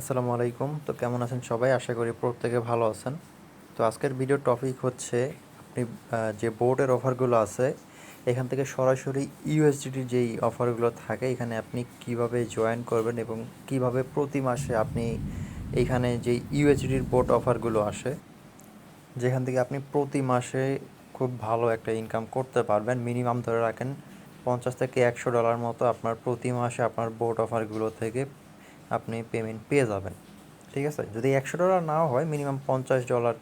আসসালামু আলাইকুম। তো কেমন আছেন সবাই? আশা করি প্রত্যেকে ভালো আছেন। তো আজকের ভিডিও টপিক হচ্ছে আপনি যে বোর্ডের অফারগুলো আছে, এখান থেকে সরাসরি ইউএসডিটির যেই অফারগুলো থাকে, এখানে আপনি কীভাবে জয়েন করবেন এবং কীভাবে প্রতি মাসে আপনি এইখানে যে ইউএসডিটির বোর্ড অফারগুলো আসে, যেখান থেকে আপনি প্রতি মাসে খুব ভালো একটা ইনকাম করতে পারবেন। মিনিমাম ধরে রাখেন পঞ্চাশ থেকে একশো ডলার মতো আপনার প্রতি মাসে আপনার বোর্ড অফারগুলো থেকে আপনি পেমেন্ট পেয়ে যাবেন। ঠিক আছে? যদি একশো ডলার নাও হয় মিনিমাম পঞ্চাশ ডলার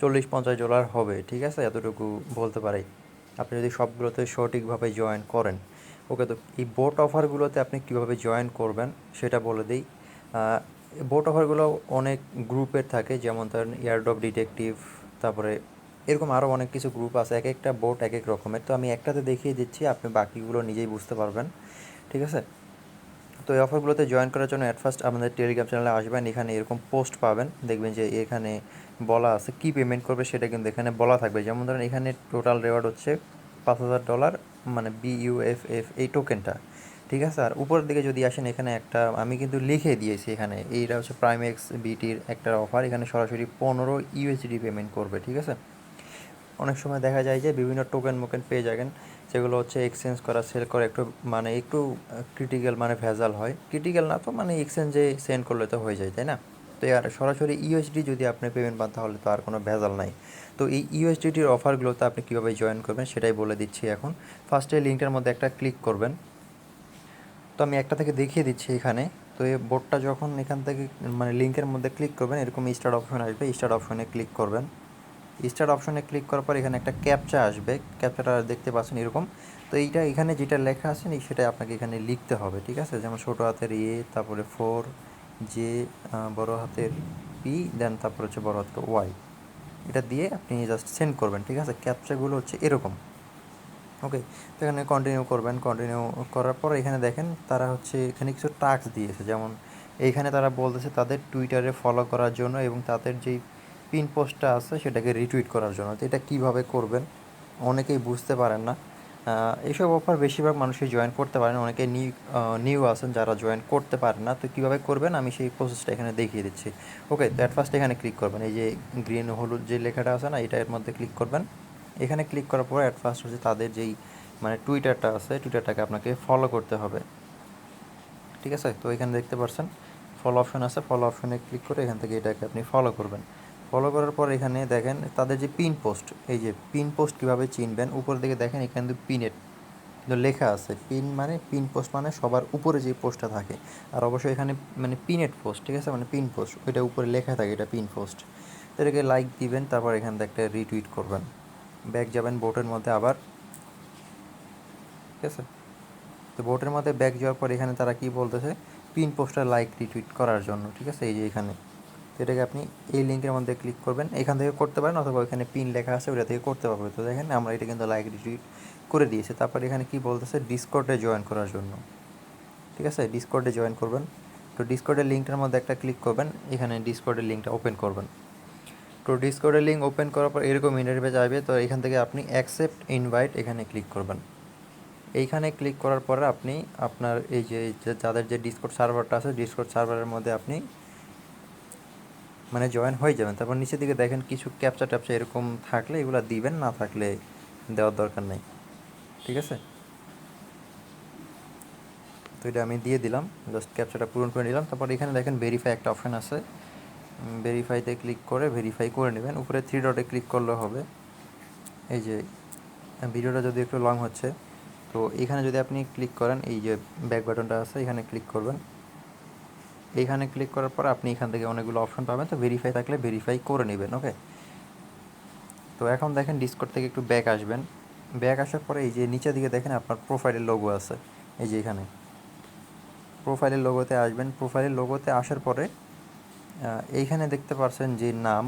চল্লিশ, পঞ্চাশ ডলার হবে, ঠিক আছে? এতটুকু বলতে পারি। আপনি যদি সবগুলোতে সঠিকভাবে জয়েন করেন, ওকে তো এই বোট অফারগুলোতে আপনি কীভাবে জয়েন করবেন, সেটা বলে দিই। বোট অফারগুলো অনেক গ্রুপের থাকে, যেমন ধরেন এয়ারড্রপ ডিটেকটিভ তারপরে এরকম আরও অনেক কিছু গ্রুপ আছে, এক একটা বোট এক এক রকমের। তো আমি একটাতে দেখিয়ে দিচ্ছি, আপনি বাকিগুলো নিজেই বুঝতে পারবেন। ঠিক আছে? তো এই অফারগুলোতে জয়েন করার জন্য অ্যাট ফার্স্ট আমাদের টেলিগ্রাম চ্যানেলে আসবেন, এখানে এরকম পোস্ট পাবেন, দেখবেন যে এখানে বলা আছে কী পেমেন্ট করবে সেটা কিন্তু এখানে বলা থাকবে। যেমন ধরেন এখানে টোটাল রেওয়ার্ড হচ্ছে পাঁচ হাজার ডলার মানে বিইউএফএফ এই টোকেনটা ঠিক আছে? আর উপরের দিকে যদি আসেন এখানে একটা, আমি কিন্তু লিখে দিয়েছি এখানে, এইটা হচ্ছে প্রাইমেক্স বিটির একটা অফার এখানে সরাসরি পনেরো ইউএসডি পেমেন্ট করবে, ঠিক আছে? অনেক সময় দেখা যায় যে বিভিন্ন টোকেন মোকেন পেয়ে যাবেন যেগুলো হচ্ছে এক্সচেঞ্জ করা সেল করা একটু মানে একটু ক্রিটিক্যাল মানে ভেজাল হয়। ক্রিটিক্যাল না তো মানে এক্সচেঞ্জে সেন্ড করলে তো হয়ে যায়, তাই না? তো আর সরাসরি ইউএসডি যদি আপনি পেমেন্ট পান তাহলে তো আর কোনো ভেজাল নাই। তো এই ইউএসডিটির অফারগুলোতে আপনি কীভাবে জয়েন করবেন সেটাই বলে দিচ্ছি এখন। ফার্স্টে লিঙ্কটার মধ্যে একটা ক্লিক করবেন। তো আমি একটা থেকে দেখিয়ে দিচ্ছি এখানে। তো এই বোর্ডটা যখন এখান থেকে মানে লিঙ্কের মধ্যে ক্লিক করবেন, এরকম স্টার্ট অপশন আসবে স্টার্ট অপশনে ক্লিক করবেন। স্টার্ট অপশনে ক্লিক করার পর এখানে একটা ক্যাপচা আসবে। ক্যাপচাটা দেখতে পাচ্ছেন এরকম। তো এইটা এখানে যেটা লেখা আছে নি সেটা আপনাকে এখানে লিখতে হবে, ঠিক আছে? যেমন ছোটো হাতের এ, তারপরে ফোর জে বড় হাতের পি দেন তারপর হচ্ছে বড় হাতের ওয়াই এটা দিয়ে আপনি জাস্ট সেন্ড করবেন, ঠিক আছে? ক্যাপচাগুলো হচ্ছে এরকম। ওকে তো এখানে কন্টিনিউ করবেন কন্টিনিউ করার পর এখানে দেখেন তারা হচ্ছে এখানে কিছু টাস্ক দিয়েছে। যেমন এইখানে তারা বলতেছে তাদের টুইটারে ফলো করার জন্য এবং তাদের যেই পিন পোস্টটা আছে সেটাকে রিটুইট করার জন্য। তো এটা কীভাবে করবেন? অনেকেই বুঝতে পারেন না। এইসব অফার বেশিরভাগ মানুষই জয়েন করতে পারেন। অনেকে নিউ নিউ আছেন যারা জয়েন করতে পারেন না। তো কীভাবে করবেন? আমি সেই প্রসেসটা এখানে দেখিয়ে দিচ্ছি। ওকে দ্যাট ফার্স্ট এখানে ক্লিক করবেন। এই যে গ্রিন হলুদ যে লেখাটা আছে না, এটা এর মধ্যে ক্লিক করবেন। এখানে ক্লিক করার পর অ্যাট ফার্স্ট হচ্ছে তাদের যেই মানে টুইটারটা আছে টুইটারটাকে আপনাকে ফলো করতে হবে। ঠিক আছে? তো এখানে দেখতে পাচ্ছেন ফলো অপশন আছে। ফলো অপশনে ক্লিক করে এখান থেকে এটাকে আপনি ফলো করবেন। ফলো করার পর এখানে দেখেন, তাদের যে পিন পোস্ট এই যে পিন পোস্ট কীভাবে চিনবেন, উপরের দিকে দেখেন, এখানে কিন্তু পিনের কিন্তু লেখা আছে। পিন মানে পিন পোস্ট মানে সবার উপরে যে পোস্টটা থাকে। আর অবশ্যই এখানে মানে পিনেট পোস্ট ঠিক আছে? মানে পিন পোস্ট ওইটা উপরে লেখা থাকে, এটা পিন পোস্ট এটাকে লাইক দিবেন, তারপর এখান থেকে একটা রিটুইট করবেন। ব্যাক যাবেন বোটের মধ্যে আবার, ঠিক আছে? তো বোটের মধ্যে ব্যাক যাওয়ার পর এখানে তারা কি বলতেছে? পিন পোস্টার লাইক রিটুইট করার জন্য, ঠিক আছে? এই যে এখানে। এটাকে আপনি এই লিঙ্কের মধ্যে ক্লিক করবেন। এখান থেকে করতে পারেন অথবা ওইখানে পিন লেখা আছে ওটা থেকে করতে পারবে তো দেখেন, আমরা এটা কিন্তু লাইক রিটুইট করে দিয়েছে। তারপর এখানে কি বলতেছে? ডিসকর্ডে জয়েন করার জন্য। ঠিক আছে? ডিসকর্ডে জয়েন করবেন। তো ডিসকর্ডের লিঙ্কটার মধ্যে একটা ক্লিক করবেন। এখানে ডিসকর্ডের লিঙ্কটা ওপেন করবেন। তো ডিসকর্ডের লিঙ্ক ওপেন করার পর এরকম ইন্টারভিউ আসবে। তো এখান থেকে আপনি অ্যাকসেপ্ট ইনভাইট এখানে ক্লিক করবেন। এইখানে ক্লিক করার পরে আপনি আপনার এই যে যাদের যে ডিসকোড সার্ভারটা আছে ডিসকোড সার্ভারের মধ্যে আপনি মানে জয়েন হয়ে যাবেন। তারপর নিচের দিকে দেখেন কিছু ক্যাপচা ট্যাপচা এরকম থাকলে এগুলো দিবেন, না থাকলে দেওয়ার দরকার নেই। ঠিক আছে? তো এটা আমি দিয়ে দিলাম জাস্ট ক্যাপচাটা পূরণ করে নিলাম। তারপর এখানে দেখেন ভেরিফাই একটা অপশান আছে। ভেরিফাইতে ক্লিক করে ভেরিফাই করে নেবেন। উপরে থ্রি ডটে ক্লিক করলে হবে। এই যে, ভিডিওটা যদি একটু লং হচ্ছে, তো এখানে যদি আপনি ক্লিক করেন, এই যে ব্যাক বাটনটা আছে, এখানে ক্লিক করবেন। এইখানে ক্লিক করার পর আপনি এখান থেকে অনেকগুলো অপশন পাবেন। তো ভেরিফাই থাকলে ভেরিফাই করে নেবেন ওকে তো এখন দেখেন ডিসকোড থেকে একটু ব্যাক আসবেন। ব্যাক আসার পরে এই যে নিচের দিকে দেখেন আপনার প্রোফাইলের লোগো আছে, এই যে এখানে। প্রোফাইলের লোগোতে আসবেন। প্রোফাইলের লোগোতে আসার পরে এইখানে দেখতে পারছেন যে নাম,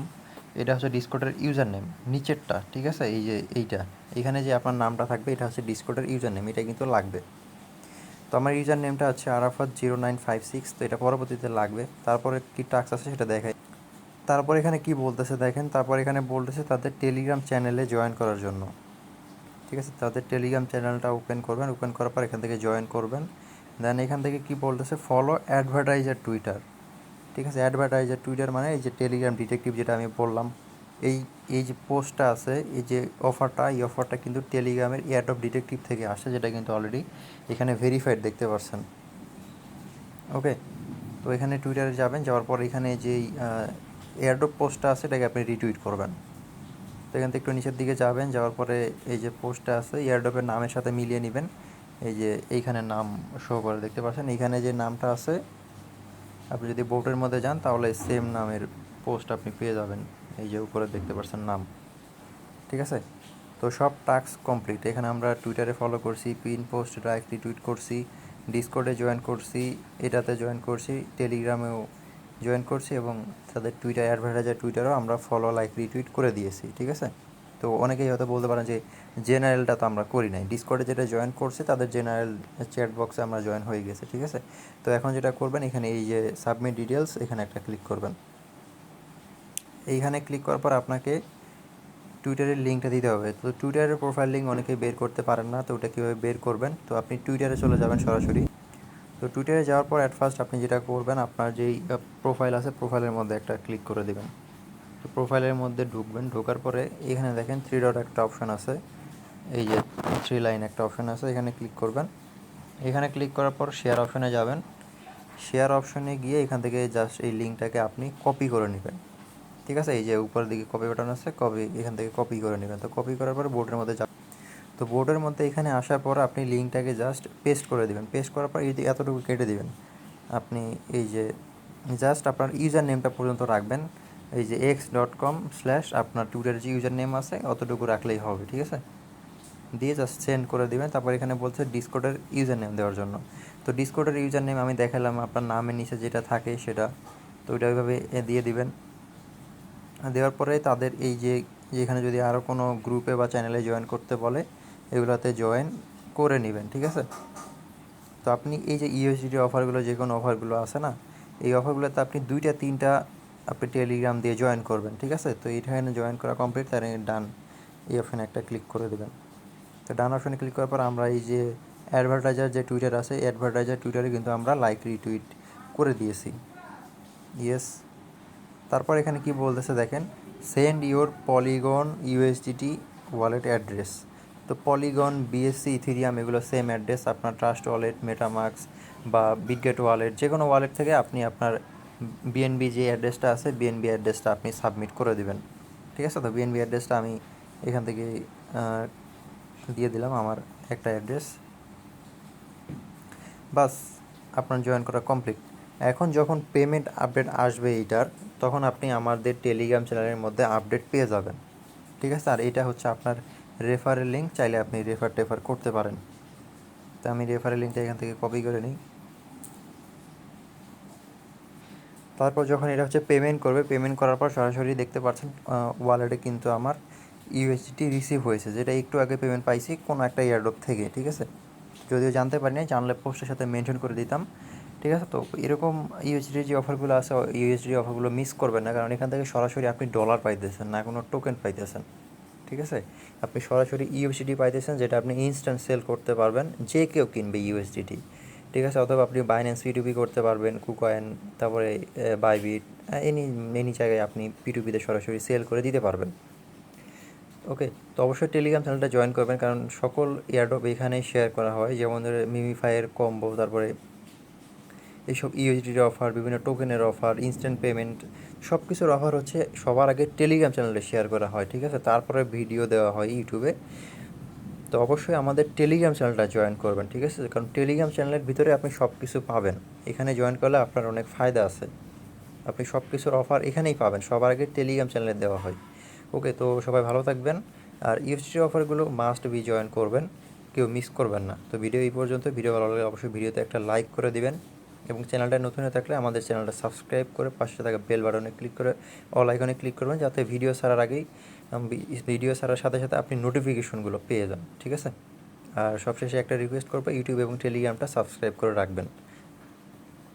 এটা হচ্ছে ডিসকোডের ইউজার নেম নিচেরটা, ঠিক আছে? এই যে এইটা, এখানে যে আপনার নামটা থাকবে, এটা হচ্ছে ডিসকোডের ইউজার নেম এটা কিন্তু লাগবে। তো আমার ইউজার নেমটা হচ্ছে Arafat zero nine five six তো এটা পরবর্তীতে লাগবে। তারপরে কী টাস্ক আছে সেটা দেখাই। তারপর এখানে কি বলতেছে দেখেন, তারপর এখানে বলতেছে তাদের টেলিগ্রাম চ্যানেলে জয়েন করার জন্য। ঠিক আছে? তাদের টেলিগ্রাম চ্যানেলটা ওপেন করবেন ওপেন করার পর এখান থেকে জয়েন করবেন। দেন এখান থেকে কি বলতেছে ফলো অ্যাডভার্টাইজার টুইটার ঠিক আছে? অ্যাডভার্টাইজার টুইটার মানে এই যে টেলিগ্রাম ডিটেকটিভ যেটা আমি বললাম এই এই যে পোস্টটা আছে, এই যে অফারটা এই অফারটা কিন্তু টেলিগ্রামের এয়ারডপ ডিটেকটিভ থেকে আসে যেটা কিন্তু অলরেডি এখানে ভেরিফাইড দেখতে পাচ্ছেন ওকে তো এখানে টুইটারে যাবেন, যাওয়ার পর এখানে যেই এয়ারডপ পোস্টটা আছে, এটাকে আপনি রিটুইট করবেন। তো এখান থেকে একটু নিচের দিকে যাবেন, যাওয়ার পরে এই যে পোস্টটা আছে এয়ারডপের নামের সাথে মিলিয়ে নেবেন। এই যে এইখানে নাম শো করে দেখতে পাচ্ছেন। এইখানে যে নামটা আছে, আপনি যদি বোটের মধ্যে যান, তাহলে সেম নামের পোস্ট আপনি পেয়ে যাবেন। এই যে উপরে দেখতে পাচ্ছেন নাম, ঠিক আছে? তো সব টাস্ক কমপ্লিট এখানে আমরা টুইটারে ফলো করছি পিন পোস্ট লাইক রিটুইট করছি ডিসকোডে জয়েন করছি, এটাতে জয়েন করছি টেলিগ্রামেও জয়েন করছি এবং তাদের টুইটার অ্যাডভার্টাইজার টুইটারও আমরা ফলো লাইক রিটুইট করে দিয়েছি, ঠিক আছে? তো অনেকেই হয়তো বলতে পারেন যে জেনারেলটা তো আমরা করি নাই। ডিসকর্ডে যেটা জয়েন করছে, তাদের জেনারেল চ্যাট বক্সে আমরা জয়েন হয়ে গেছে, ঠিক আছে? তো এখন যেটা করবেন, এখানে এই যে সাবমিট ডিটেলস এখানে একটা ক্লিক করবেন। এইখানে ক্লিক করার পর আপনাকে টুইটারের লিঙ্কটা দিতে হবে। তো টুইটারের প্রোফাইল লিঙ্ক অনেকে বের করতে পারেন না, তো ওটা কীভাবে বের করবেন? তো আপনি টুইটারে চলে যাবেন সরাসরি। তো টুইটারে যাওয়ার পর অ্যাট ফার্স্ট আপনি যেটা করবেন, আপনার যেই প্রোফাইল আছে প্রোফাইলের মধ্যে একটা ক্লিক করে দেবেন। তো প্রোফাইলের মধ্যে ঢুকবেন, ঢোকার পরে এখানে দেখেন থ্রি ডট একটা অপশান আছে। এই যে থ্রি লাইন একটা অপশান আছে, এখানে ক্লিক করবেন। এখানে ক্লিক করার পর শেয়ার অপশানে যাবেন। শেয়ার অপশানে গিয়ে এখান থেকে জাস্ট এই লিঙ্কটাকে আপনি কপি করে নেবেন। ঠিক আছে? এই যে উপরের দিকে কপি বাটন আছে কপি এখান থেকে কপি করে নেবেন। তো কপি করার পর বোর্ডের মধ্যে যা তো বোর্ডের মধ্যে এখানে আসার পর আপনি লিঙ্কটাকে জাস্ট পেস্ট করে দিবেন। পেস্ট করার পর এই এতটুকু কেটে দেবেন। আপনি এই যে জাস্ট আপনার ইউজার নেমটা পর্যন্ত রাখবেন। এই যে এক্স ডট কম স্ল্যাশ আপনার টুইটারের যে ইউজার নেম আছে, অতটুকু রাখলেই হবে, ঠিক আছে? দিয়ে জাস্ট সেন্ড করে দিবেন। তারপর এখানে বলছে ডিসকোডের ইউজার নেম দেওয়ার জন্য। তো ডিসকোডের ইউজার নেম আমি দেখালাম, আপনার নামের নিচে যেটা থাকে সেটা। তো ওইটা ওইভাবে দিয়ে দিবেন। দেওয়ার পরে তাদের এই যে, যেখানে যদি আরও কোনো গ্রুপে বা চ্যানেলে জয়েন করতে বলে, এগুলোতে জয়েন করে নেবেন, ঠিক আছে? তো আপনি এই যে ইউএসডি অফারগুলো যে কোনো অফারগুলো আছে না, এই অফারগুলোতে আপনি দুইটা, তিনটা আপনি টেলিগ্রাম দিয়ে জয়েন করবেন, ঠিক আছে? তো এইখানে জয়েন করা কমপ্লিট তার ডান এই অপশানে একটা ক্লিক করে দেবেন। তো ডান অপশানে ক্লিক করার পর আমরা এই যে অ্যাডভার্টাইজার যে টুইটার আছে অ্যাডভার্টাইজার টুইটারে কিন্তু আমরা লাইক রিটুইট করে দিয়েছি। ইয়েস তারপর এখানে কি বলতেছে দেখেন send your Polygon USDT wallet address তো পলিগন বিএসসি ইথিরিয়াম এগুলো সেম অ্যাড্রেস আপনার ট্রাস্ট ওয়ালেট মেটামার্কস বা বিটগেট ওয়ালেট যে কোনো ওয়ালেট থেকে আপনি আপনার বিএনবি যে অ্যাড্রেসটা আছে বিএনবি অ্যাড্রেসটা আপনি সাবমিট করে দেবেন। ঠিক আছে? তো বিএনবি অ্যাড্রেসটা আমি এখান থেকে দিয়ে দিলাম আমার একটা অ্যাড্রেস বাস, আপনার জয়েন করা কমপ্লিট এখন যখন পেমেন্ট আপডেট আসবে এইটার, তখন আপনি আমাদের টেলিগ্রাম চ্যানেলের মধ্যে আপডেট পেয়ে যাবেন। ঠিক আছে? আর এটা হচ্ছে আপনার রেফারের লিঙ্ক চাইলে আপনি রেফার টেফার করতে পারেন। তো আমি রেফারের লিঙ্কটা এখান থেকে কপি করে নিই। তারপর যখন এটা হচ্ছে পেমেন্ট করবে পেমেন্ট করার পর সরাসরি দেখতে পাচ্ছেন ওয়ালেটে কিন্তু আমার ইউএসডিটি রিসিভ হয়েছে, যেটা একটু আগে পেমেন্ট পাইছি, কোনো একটা এয়ারড্রপ থেকে, ঠিক আছে? যদিও জানতে পারি পারিনি, জানলে পোস্টের সাথে মেনশন করে দিতাম। ঠিক আছে তো? এরকম ইউএসডি যে অফারগুলো আছে ইউএসডি অফারগুলো মিস করবেন না, কারণ এখান থেকে সরাসরি আপনি ডলার পাইতেছেন না, কোনো টোকেন পাইতেছেন। ঠিক আছে? আপনি সরাসরি ইউএসডি পাইতেছেন, যেটা আপনি ইনস্ট্যান্ট সেল করতে পারবেন, যে কেউ কিনবে ইউএসডিটি ঠিক আছে? অথবা আপনি বাইন্যান্স পিটুপি করতে পারবেন কুকয়েন তারপরে বাইবিট এনি এনি জায়গায় আপনি পিটুপিতে সরাসরি সেল করে দিতে পারবেন। ওকে? তো অবশ্যই টেলিগ্রাম চ্যানেলটা জয়েন করবেন, কারণ সকল এয়ারড্রপ এখানেই শেয়ার করা হয়। যেমন মিমিফাইয়ের কম্বো তারপরে এইসব ইউএসডির অফার, বিভিন্ন টোকেনের অফার ইনস্ট্যান্ট পেমেন্ট সব কিছুর অফার হচ্ছে সবার আগে টেলিগ্রাম চ্যানেলে শেয়ার করা হয়, ঠিক আছে? তারপরে ভিডিও দেওয়া হয় ইউটিউবে তো অবশ্যই আমাদের টেলিগ্রাম চ্যানেলটা জয়েন করবেন, ঠিক আছে? কারণ টেলিগ্রাম চ্যানেলের ভিতরে আপনি সব কিছু পাবেন। এখানে জয়েন করলে আপনার অনেক ফায়দা আছে। আপনি সব কিছুর অফার এখানেই পাবেন, সবার আগে টেলিগ্রাম চ্যানেলে দেওয়া হয়। ওকে, তো সবাই ভালো থাকবেন। আর ইউএসডি অফারগুলো মাস্ট বি জয়েন করবেন, কেউ মিস করবেন না। তো ভিডিও এই পর্যন্ত ভিডিও ভালো লাগলে অবশ্যই ভিডিওতে একটা লাইক করে দিবেন। এবং চ্যানেলটা নতুন হয়ে থাকলে আমাদের চ্যানেলটা সাবস্ক্রাইব করে পাশে থাকা বেল বাটনে ক্লিক করে অল আইকনে ক্লিক করবেন, যাতে ভিডিও ছাড়ার আগেই ভিডিও ছাড়ার সাথে সাথে আপনি নোটিফিকেশনগুলো পেয়ে যান, ঠিক আছে? আর সবশেষে একটা রিকোয়েস্ট করব, ইউটিউব এবং টেলিগ্রামটা সাবস্ক্রাইব করে রাখবেন।